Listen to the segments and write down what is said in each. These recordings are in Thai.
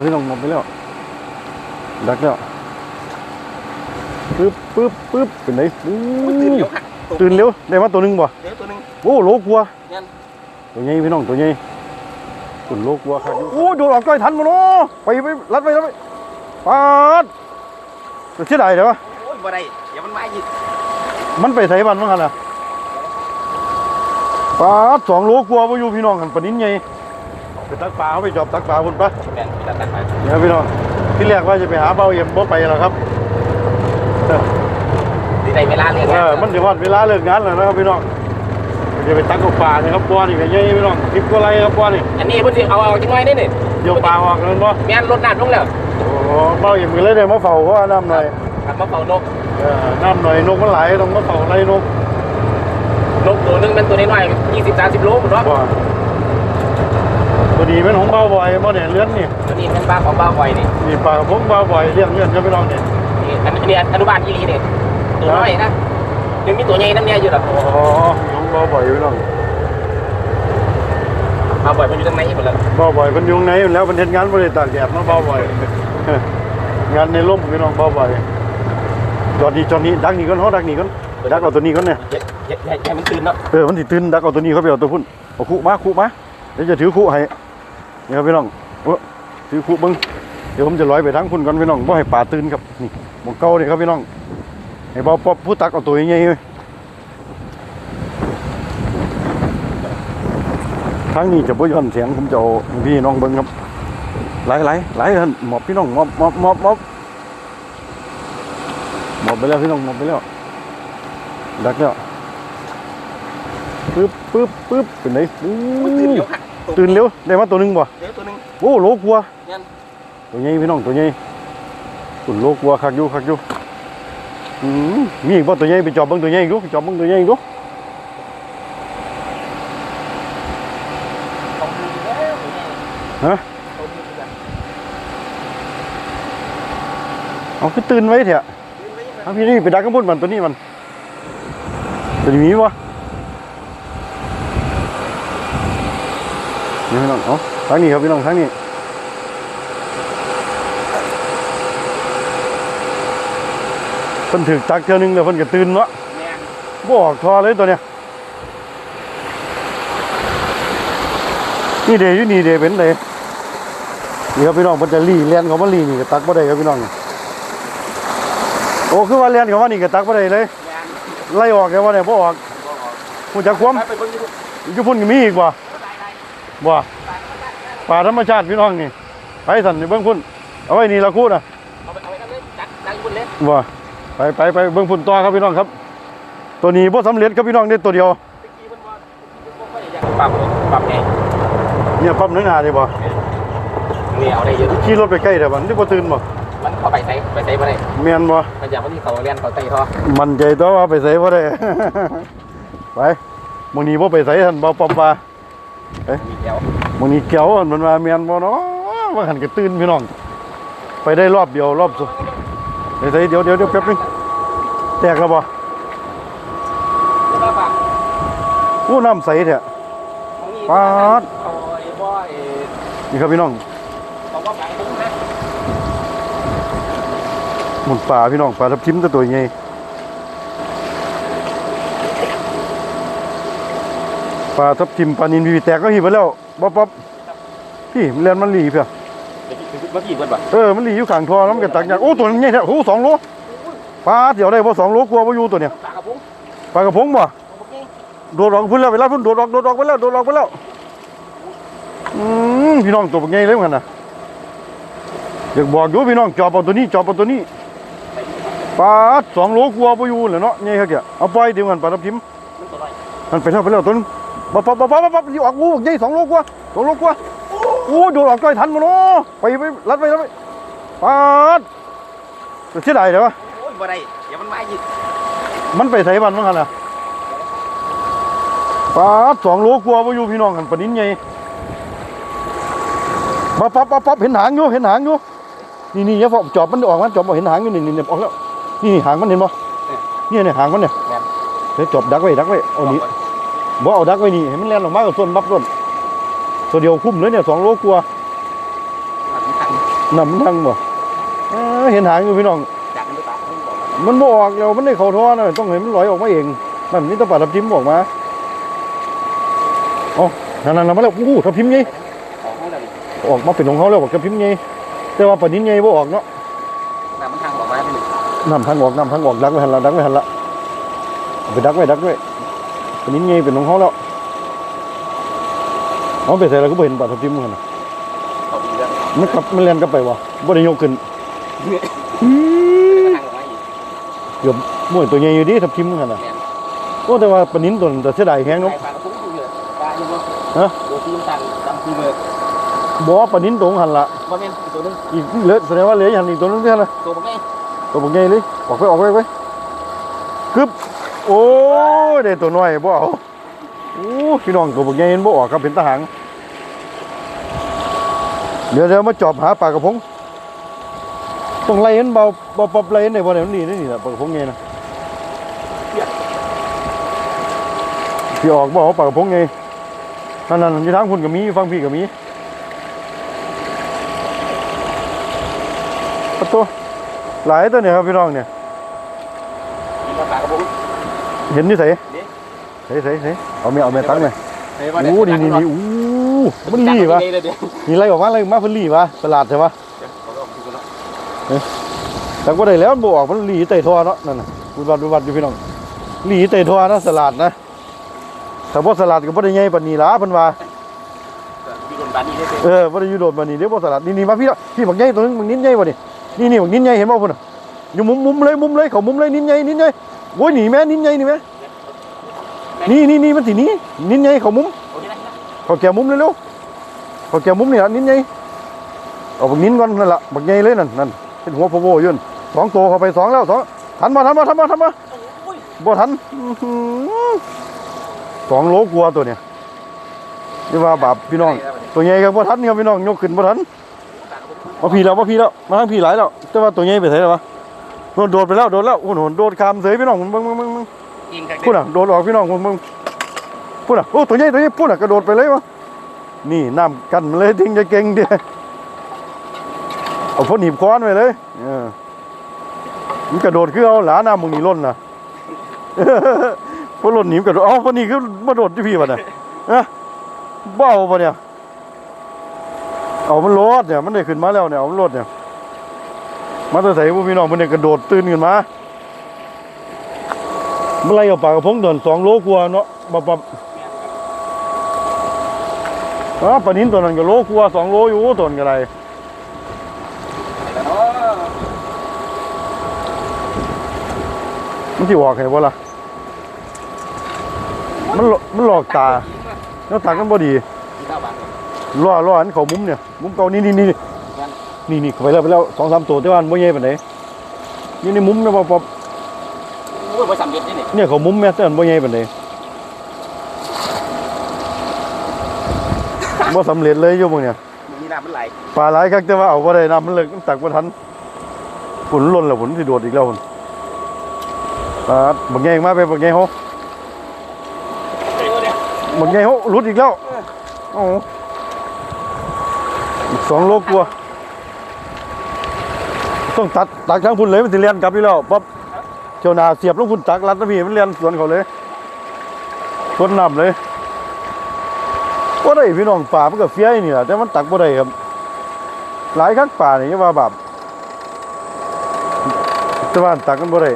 พี่น้องหมดไปแล้วดักแล้วปึ๊บปึ๊บปึ๊บเป็นไงอู้ตื่นเร็วค่ะตื่นเร็วได้มาตัวหนึงบ่เดี๋ยวตัวหนึงโอ้โลกลัวงั้นตัวใหญ่พี่น้องตัวใหญ่ตุ่นโลกลัวครับโอ้โดนออกก้อยทันมาเนาะไปไปรัดไปรัดไปปาดจะเสียดายเดี๋ยววะโอ้ยบ่ได้เดี๋ยวมันมาอีกมันไปไสบ้านมั้งกันล่ะปาดสองโลกลัวไปอยู่พี่น้องกันปะนิ้นใหญ่ ไปตักปลาเอาไปจอบตักปลาบนปะแม่นตัดตัดไปเนี่ยพี่น้องที่แรกว่าจะไปหาเบาเยี่ยมบ่ไปแล้วครับดีใจเวลาเรียนเออมันถึงวันเวลาเลิกงานแล้วนะครับพี่น้องจะไปตักกับปลาเนี่ยครับปลานี่ก็ใหญ่พี่น้องคลิปก็ไรครับปลานี่อันนี้เพิ่นสิเอาเอาจังไว้นี่นี่เดี๋ยวปลาออกเลยบ่แม่นรถน้ำลงแล้วโอ้เบาเยี่ยมก็เลยได้มาเฝ้าเพราะว่าน้ำหน่อยกลับมาเฝ้านกเออน้ำหน่อยนกมันไหลต้องมาเฝ้าไล่นกนกตัวหนึงเป็นตัวน้อยๆ20 30โลพุ่นเนาะ ว่าตัวนี้เป็นของเบาบ่อยบ่เนี่ยเลื้อนนี่ตัวนี้เป็นปลาของบ้าวไวนี่นี่ปลากระพงเบาบ่อยเลี้ยงเลี้ยงครับพี่น้องเนี่ย นี่อันอันนี้อนุบาลอีหลีนี่ตัวน้อยนะยังมีตัวใหญ่น้ำเนี่ยอยู่ดอกอ๋อของเบาบ่อยพี่น้องมาบ่อยมันอยู่ทางในหมดแล้วเบาบ่อยมันอยุงไหนอยู่แล้วมันเห็นงานบริตากแดดมาเบาบ่อย งานในร่มพี่น้องเบาบ่อยจอดนี่จอดนี่ดักนี่ก่อนเขาดักนี่ก่อนดักเอาตัวนี้ก่อนเนี่ยอย่าอย่าอย่าอย่าให้มันตื่นเนาะ เออมันสิตื่นดักเอาตัวนี้เขาไปเอาตัวพุ่นเอาคู่มาคู่มาเดี๋ยวจะถือคู่ให้ นี่ครับพี่น้องโอ้ถือคู่บิ้งเดี๋ยวผมจะลอยไปทางพุ่นก่อนพี่น้องบ่ให้ป่าตื่นครับนี่หมองเก่าเนี่ยครับพี่น้องให้บาป๊อบผู้ตักเอาตัวใหญ่ๆเลยทางนี้จะบ่ย้อนเสียงผมจะเอาพี่น้องเบิ้งครับไหลไหลไหลท่านหมอบพี่น้องหมอบหมอบหมอบหมอบหมอบไปแล้วพี่น้องหมอบไปแล้วดักแล้วปึ๊บปึ๊บปึ๊บเป็นไงอู้ตื่นเร็ว ตื่นเร็วได้มาตัวหนึงบ่เดี๋ยวตัวหนึงโอ้โลกลัวงั้นตัวใหญ่พี่น้องตัวใหญ่ตุ่นโลกลัวคักอยู่คักอยู่อืมมีอีกบ่ตัวใหญ่ไปจอบเบิ่งตัวใหญ่อีกดูไปจอบเบิ่งตัวใหญ่อีกดูต้องดูแล้วตัวใหญ่ฮะตัวนี้ดีกว่าเอาคือตื่นไว้เถอะตื่นไว้ยังไงเอาพี่นี่ไปดักกระพุ่นมันตัวนี้มันตัวนี้มีบ่ นี่พี่น้องเอาทางนี้ครับพี่น้องทางนี้เพิ่นถึกตักเทื่อนึงแล้วเพิ่นก็ตื่นเนาะแม่นบออกทอเลยตัวเนี้ยนี่เดอยู่นี่เดเป็นเดนี่ครับพี่น้องมันจะรีเลียนเขามารีนี่ก็ตักบ่ได้ครับพี่น้องโอ้คือว่าเลียนเขามานี่ก็ตักบ่ได้เลยแม่นไล่ออกแค่ว่าเนี่ยบ่ออกบ่ออกหูจักความไปไปเบิ่งอยู่อยู่พุ่นก็มีอีกบ่ได้ได้ บ่ป่าธรรมชาติพี่น้องนี่ไปสั่นนี่เบิ่งพุ่นเอาไว้นี่ละคู่น่ะเอาไปเอาไปกันเลยดักดักอยู่บนเลยบ่ไปไปไปเบิ่งพุ่นต่อครับพี่น้องครับ ตัวนี้บ่สำเร็จครับพี่น้องได้ตัวเดียวตะกี้มันว่าบ่ค่อยอยากปรับปรับไงเนี่ยปั๊มหนึงหาได้บ่นี่เอาได้เยอะขี่รถไปใกล้ได้บ่นี่บ่ตื่นบ่มันเข้าไปใส่ไปใส่บ่ได้แม่นบ่มันอยากว่าที่เขาเรียนเขาไต่ท่อมันใจตัวว่าไปใส่บ่ได้ไปมื้อนี้บ่ไปใส่ท่านบ่ปอมว่า มีแก้วมื้อนี้เกี่ยวหั่นมันว่าแม่นบ่เนาะว่าหันก็ตื่นพี่น้อง ไปได้รอบเดียวรอบสุดไปใส่เดี๋ยวเดี๋ยวเดี๋ยวแป๊บนึงแตกแล้วบ่แล้วก็ฝากอู้น้ำใสแท้ของนี่ปาดเขาไอ้บ่ไอ้นี่ครับพี่น้องเขาว่าฝากผมนะหมุนป่าพี่น้องปลาทับทิมตัวตัวใหญ่ ปลาทับทิมปลานินพี่แตกก็หีบไปแล้วบ๊อบบ๊อบพี่มันเล่นมันหลีเพียเมื่อกี้เพิ่นบ่เออมันหลีอยู่ข้างทอแล้วมันก็ตักจากโอ้ตัวนี้ใหญ่แท้โอ้สองโลปลาเดี๋ยวได้บ่สองโลกลัวบ่อยู่ตัวเนี้ยฝากกับผมปลากระพงบ่ของผมนี่โดดออกพุ่นแล้วไปแล้วพุ่นโดดออกโดดออกไปแล้วโดดออกไปแล้วอืมพี่น้องตัวบักใหญ่เลยเหมือนกันนะอยากบอกอยู่พี่น้องจอบเอาตัวนี้จอบเอาตัวนี้ปลาสองโลกลัวบ่อยู่เลยเนาะใหญ่ครับแกเอาปล่อยเดี๋ยวกันปลาทับทิมมันตัวน้อยมันไปแล้วไปแล้วตัวนึง ปั๊บปั๊บปั๊บปั๊บบอยู่ออกงูใหญ่สองโลกว่าสองโลกว่าโอ้โดดออกก้อยทันมาเนาะไปไปรัดไปรัดไปปลาดจะเสียดายเดี๋ยววะโอ้ยบ่ได้เดี๋ยวมันมาอีกมันไปไสบ้านมั้งกันน่ะปลาดสองโลกว่าบ่อยู่พี่น้องกันปานิ้นใหญ่ปั๊บปั๊บปั๊บปั๊บเห็นหางอยู่เห็นหางอยู่นี่นี่อย่าฟอกจอบมันออกมันจอบเห็นหางอยู่นี่นี่นี่ออกแล้วนี่หางมันเห็นบ่นี่ยเนี่ยหางมันเนี่ยเดี๋ยวจอบดักไว้ดักไว้เอานี่ บ่เอาดักไว้นี่ให้มันแล่นออกมากับส่วนบักส่วนตัวเดียวคุ้มเลยเนี่ยสองโลกลัวาน้ำมันทังบ่เอ้อเห็นหางอยู่พี่น้อง จากนั้นไปตาขึ้นบอกว่ามันบออกแล้วมันได้เข้าท่อนะต้องให้มันลอยออกมาเองนั่นนี่ตะปาทับทิมบอกมาเอ๋อนั่นนั่นๆมาแล้วอู้ทับทิมไงของเขาเลยออกมาเป็นของเขาแล้วบอกทับทิมไงแต่ว่าปานนี้ไงบ่ออกเนาะน้ำมันทางบอกว่าเป็นน้ำทางออกน้ำทางออกดักไว้หันละดักไว้หันละเอาไปดักไว้ดักไว้ ปานนี้ไงเป็นของเขาแล้วเอาไปใส่แล้วก็บ่เห็นปลาทับทิมมันน่ะเขาดีแล้วมันกลับมันเลียนกลับไปวะบ่ได้ยกขึ้นทางบอกว่าอีกเกือบม้วยตัวใหญ่อยู่ดิทับทิมมันน่ะโอ้แต่ว่าปานนี้ตัวนั้นแต่เสียดายแฮงเนาะปลากระพุ้งคือเยอะปลาอยู่บ่ฮะโดนตีนตันดำคือเลยบ่ปานนี้ตรงหันละว่าแม่นอีกตัวนึงอีกเหลือแสดงว่าเหลืออย่างอีกตัวนึงเท่านั้นตัวบ่ไงตัวบักใหญ่เลยออกไปออกไปไปกึบ โอ้ยได้ตัวน้อยบ่เอาโอ้พี่น้องตัวบักใหญ่เห็นบ่ออกครับเป็นทหารเดี๋ยวเดี๋ยวมาจอบหาปลากระพงต้องไล่เห็นเบาเบาปรับไล่เห็นได้บ่ได้มันนี่นี่แหละปลากระพงไงนะพี่ออกบ่เอาปลากระพงไงนั่นนั่นอยู่ทางคุณก็มีฟังพี่ก็มีประตูหลายตัวเนี่ยครับพี่น้องเนี่ย มีปลากระพุ้ง เห็นนี่ใส่นี่ใส่ใส่ใส่เอาเมียเอาเมียตั้งเลยเฮ้ยว่าโอ้ดีนี่นี่โอ้มันรีวะเดี๋ยวเดี๋ยวมีอะไรออกมาอะไรมาเพิ่นรีวะตลาดใช่ปะเขาก็ดูกันเนาะแต่ก็ได้แล้วมันบออกมันรีเตะทอเนาะนั่นน่ะบุบัดบุบัดอยู่พี่น้องรีเตะทอนะสลัดนะแต่บ่สลัดก็บ่ได้ใหญ่ปานนี้ล่ะเพิ่นว่ามีคนปลานี่ได้เป็นเออบ่ได้อยู่โดดปานนี้เด้อบ่สลัดนี่นี่มาพี่พี่บักใหญ่ตัวนึงบักนิ้นใหญ่บ่นี่นี่นี่บักนิ้นใหญ่เห็นบ่พุ่นน่ะอยู่มุมมุมเลยมุมเลยเขามุมเลยนิ้นใหญ่นิ้นใหญ่ โอ้ยหนีแม่นิ้นใหนี่แม่นี่นี่นี่มันสิหนี้นิ้นใหญ่เขามุมเขาแก่มุมเร็วๆเขาแก่มุมนี่ละนิ้นใหญ่เอาบักนิ้นก่อนนั่นละบักใหญ่เลยนั่นนั่นเป็นหัวโพโวอยืนสองตัวเข้าไปสองแล้วสองทันมาทันมาทันมาทันมาบ่ทันสองโลกลัวตัวเนี่ยนี่ว่าบาปพี่น้อง ตัวใหญ่ครับบ่ทันครับพี่น้องยกขึ้นบ่ทันมาพี่แล้วมาพี่แล้วมาทางพี่หลายแล้วแต่ว่าตัวใหญ่ไปไสแล้ววะ โดนโดดไปแล้วโดดแล้วโอ้โหโดดข้ามเสยพี่น้องมึงมึงมึงมึงมึงยิงกันพูดอะโดดออกพี่น้องมึงมึงพูดอะโอ้ตัวใหญ่ตัวใหญ่พูดอะกระโดดไปเลยวะนี่น้ำกันมันเลยทิ้งจะเก่งเดียเอาพวกหนีบค้อนไปเลยเออมันกระโดดคือเอาหลาน้ำมึงนี่ล้นนะพวกล้นหนีบกระโดดเอ้าพวกนี้คือมาโดดที่พี่วะเนี่ยนะเบ้าปะเนี่ยเอามันโลดเนี่ยมันได้ขึ้นมาแล้วเนี่ยเอามันโลดเนี่ย มาตัวใส่พวกพี่น้องมันเนี่ยกระโดดตื่นขึ้นมาเมื่อไรเอาปากระพงโดนสองโลกว่าเนาะบับบับอ๋อปลานิ้นตัวนั้นก็โลกว่าสองโลอยู่ตัวนั้นก็ไรมันที่วอกไงบ่ล่ะมันหลมันหลอกตาแล้วตากันบ่ดีล่อล่ออันเขามุมเนี่ย มุมเก่านี่นี่นี่ นี่นี่เข้าไปแล้วไปแล้วสองสามตัวแต่ว่ามันบ่ใหญ่ปานใดนี่ในมุมเนี่ยบับบับโอ้ยบริษัทเด็ดนี่นี่เนี่ยเขามุมแม่แต่มันบ่ใหญ่ปานใดบ่สำเร็จเลยอยู่พวกเนี่ยมีน้ำมันไหลปลาหลายครั้งแต่ว่าเอาบ่ได้น้ำมันเลิกมันตักบ่ทันฝนล้นแล้วฝนสิโดดอีกแล้วพุ่นปลาบักใหญ่มาไปบักใหญ่โหเฮ้ยเนี่ยบักใหญ่โหหลุดอีกแล้วโอ้โหอีกสองโลกว่า ต้องตัดตักทั้งพุ่นเลยมันสิเลียนกลับอยู่แล้วปั๊บเจ้าหนาเสียบลงพุ่นตักรัดนะพี่มันเลียนสวนเขาเลยสวนน้ำเลยบ่ได้พี่น้องป่ามันก็เฟี้ยนี่แหละแต่มันตักบ่ได้ครับ หลายครั้งป่านี่ว่าแบบแต่ว่าตักกันบ่ได้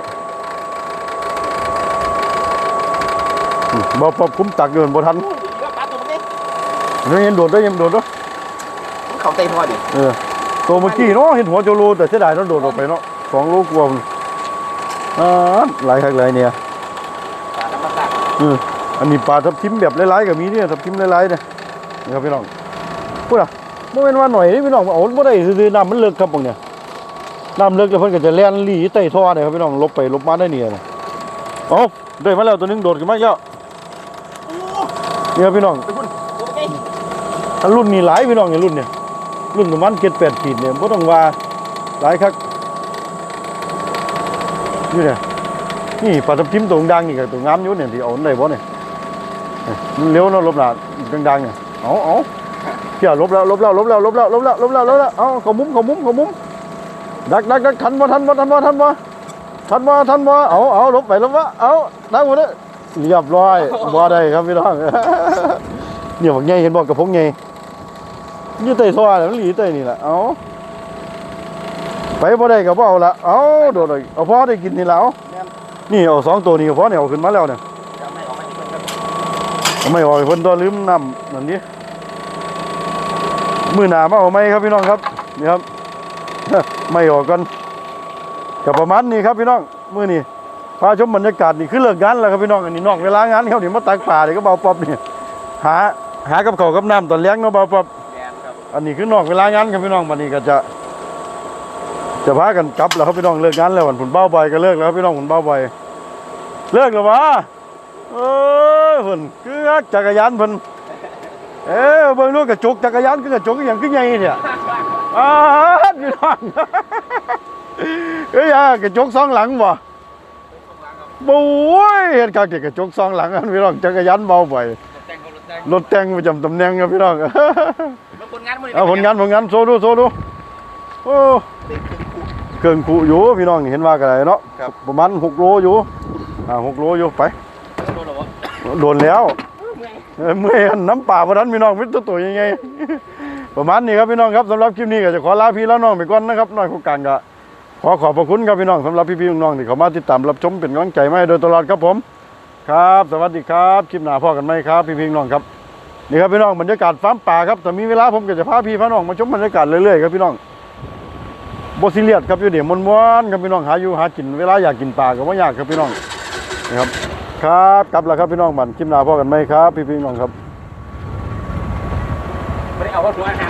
อืมบ่ปอบคุ้มตักอยู่นั่นบ่ทันโอ้ยดีแล้วปลาตัวนี้ยังเห็นโดดด้วยยังโดดด้วยมันเขาใจทอดดิเออ ตัวเมื่อกี้เนาะเห็นหัวโจโลแต่เสียดายต้องโดดออกไปเนาะสองโลกว่าพุ่นอ่าหลายครั้งหลายเนี่ยปลาธรรมชาติเอออันนี้ปลาทับทิมแบบหลายๆก็มีเนี่ยทับทิมหลายๆเนี่ยนี่ครับพี่น้องพูดอะบ่แม่นว่าหน่อยนี่พี่น้องเอาบ่ได้ซื่อๆน้ำมันเลิกครับพวกเนี่ยน้ำเลิกแล้วเพิ่นก็จะแล่นหลีใต้ท่อเนี่ยครับพี่น้องลบไปลบมาได้เนี่ยนะเอ้าได้มาแล้วตัวหนึงโดดขึ้นมาอีกแล้วโอ้นี่ครับพี่น้องไปพุ่นตัวนี้อันรุ่นนี้หลายพี่น้องเนี่ยรุ่นเนี่ย รุ่นประมาณ7 8ขีดเนี่ยบ่ต้องว่าหลายคักนี่เนี่ยนี่ปลาทับทิมตัวดังนี่ก็ตัวงามอยู่เนี่ยที่เอาได้บ่เนี่ยเนี่ยวเนาะลบหลาดังๆเนี่ยเอาเอาเกี่ยลบแล้วลบแล้วลบแล้วลบแล้วลบแล้วลบแล้วลบแล้วเอาเขามุ้มเขามุ้มเขามุ้มดักดักดักทันบ่ทันบ่ทันบ่ทันบ่ทันบ่ทันบ่เอาเอาลบไปลบวะเอาดักหมดเลยเรียบร้อยบ่ได้ครับพี่น้องเนี่ยบอกไงเห็นบอกกับผมไง อยู่ใต้ท่อน่ะมันหลีใต้นี่แหละเอาไปบ่ได้ก็บ่เอาละเอาโดดเลยเอาพอได้กินนี่แล้วนี่เอาสองตัวนี้ก็พอเนี่ยเอาขึ้นมาแล้วเนี่ยจะไม่ออกมาที่เพิ่นครับทำไมออกให้เพิ่นตัวลืมน้ำนั่นนี่มือหนามาเอาไหมครับพี่น้องครับนี่ครับไม่ออกกันกับประมาณนี้ครับพี่น้องมือนี้พาชมบรรยากาศนี่คือเลิกงานแล้วครับพี่น้องอันนี้นอกเวลางานเขานี่มาตักป่าเลยก็เบาปอบนี่หาหากับเขาวกับน้ำตอนเลี้ยงเนาะเบาปอบแมนครับ อันนี้คือนอกเวลางานครับพี่น้องวันนี้ก็จะ จะพากันกลับแล้วครับพี่น้องเลิกงานแล้ววันผุนเบ้าใบก็เลิกแล้วครับพี่น้องผุนเบ้าใบเลิกแล้ววะเอ้ยผุนคือจักรยานผุนเอ้ยเบิ่งดูกระจกจักรยานคือกระจกอย่างคือไงเนี่ยอ้าวพี่น้องเอ้ยกระจกสองหลังบ่บุ้ยเห็นการเก็บกระจกสองหลังอันพี่น้องจักรยานเบาไปรถแต่งครับรถแต่งประจำตำแหน่งครับพี่น้องแล้วผลงานมื้อนี้เอาผลงานผลงานโซดูโซดูโอ้เกินคูอยู่พี่น้องนี่เห็นว่ากันไรเนาะประมาณหกโลอยู่อ่าหกโลอยู่ไปโดนหรอวะโดนแล้วเมื่อยเออเมื่อยน้ำป่าพนันพี่น้องมิตรตัวยังไงประมาณนี้ครับพี่น้องครับสำหรับคลิปนี้ก็จะขอลาพี่แล้วน้องไปก่อนนะครับน้อยคู่กลางก็ขอขอบพระคุณครับพี่น้องสำหรับพี่ๆน้องๆที่เขามาติดตามรับชมเป็นกำลังใจมาให้โดยตลอดครับผม ครับ สวัสดีครับ คลิปหน้าพ่อกันไหมครับ พี่ๆน้องครับ นี่ครับพี่น้องบรรยากาศฟาร์มป่าครับแต่มีเวลาผมก็จะพาพี่พาน้องมาชมบรรยากาศเรื่อยๆครับพี่น้องบซิเลียดครับอยู่เดี๋ยวมวนๆครับพี่น้องหาอยู่หากินเวลาอยากกินปลาก็ไม่ยากครับพี่น้องนะครับครับกลับแล้วครับพี่น้องบันคลิปหน้าพ่อกันไหมครับ พี่พี่น้องครับไม่ได้เอาว่าหัวอาหาร